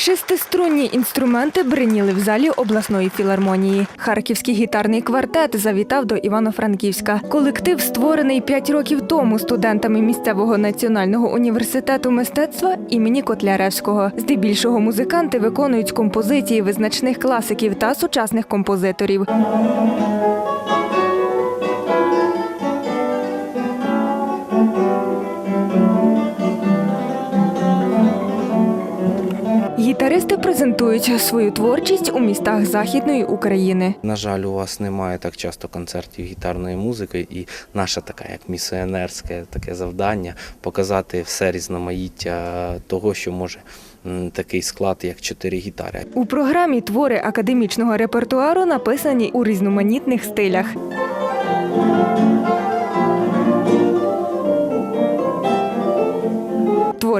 Шестиструнні інструменти бриніли в залі обласної філармонії. Харківський гітарний квартет завітав до Івано-Франківська. Колектив, створений п'ять років тому студентами місцевого національного університету мистецтва імені Котляревського. Здебільшого музиканти виконують композиції визначних класиків та сучасних композиторів. Гітаристи презентують свою творчість у містах Західної України. На жаль, у вас немає так часто концертів гітарної музики, і наша така як місіонерське таке завдання показати все різноманіття того, що може такий склад, як чотири гітари. У програмі твори академічного репертуару написані у різноманітних стилях.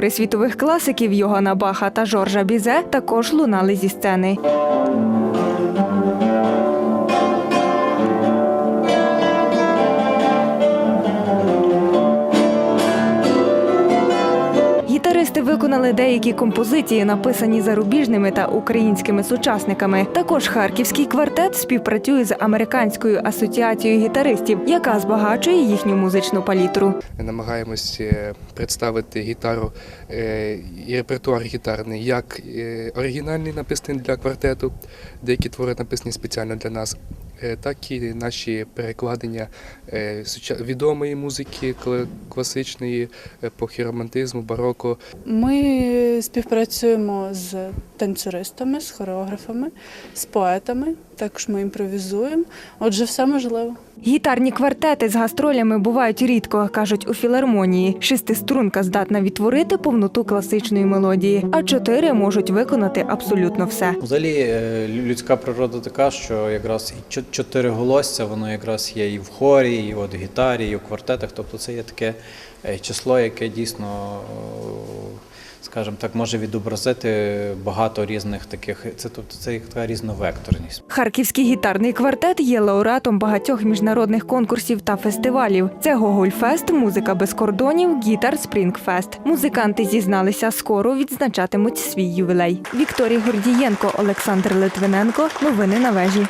Твори світових класиків Йогана Баха та Жоржа Бізе також лунали зі сцени. Виконали деякі композиції, написані зарубіжними та українськими сучасниками. Також харківський квартет співпрацює з американською асоціацією гітаристів, яка збагачує їхню музичну палітру. Ми намагаємось представити гітару е, і репертуар гітарний, як е, оригінальний написаний для квартету, деякі твори написані спеціально для нас, так і наші перекладення е, відомої музики, кла- класичної, епохи романтизму, бароко. Ми співпрацюємо з танцюристами, з хореографами, з поетами. Також ми імпровізуємо. Отже, все можливо. Гітарні квартети з гастролями бувають рідко, кажуть у філармонії. Шестиструнка здатна відтворити повноту класичної мелодії, а чотири можуть виконати абсолютно все. Взагалі е, людська природа така, що якраз і чо- чотириголосся, воно якраз є і в хорі, і от в гітарі, і в квартетах. Тобто це є таке е, число, яке дійсно, о, скажімо так, може відобразити багато різних таких. Це тобто це така різновекторність. Харківський гітарний квартет є лауреатом багатьох міжнародних конкурсів та фестивалів. Це Гогольфест, музика без кордонів, гітар Спрінгфест. Музиканти зізналися, скоро відзначатимуть свій ювілей. Вікторія Гордієнко, Олександр Литвиненко. Новини на вежі.